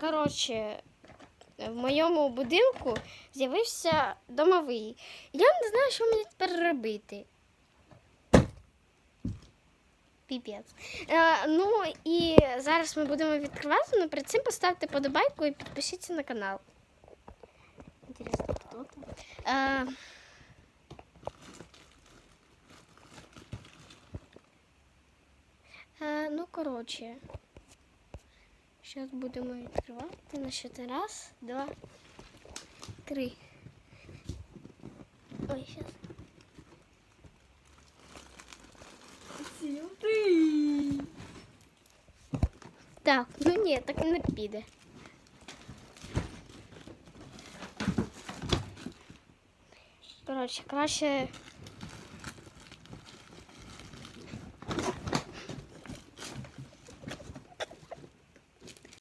Коротше, в моєму будинку з'явився домовий. Я не знаю, що мені тепер робити. Піпець. Е, ну і зараз ми будемо відкривати, але перед цим поставте подобайку і підпишіться на канал. Інтересно, хто там? Е, е, ну, коротше. Зараз будемо відкривати на счет раз, два, три. Ой, зараз. Так, ну ні, так не піде. Коротше, краще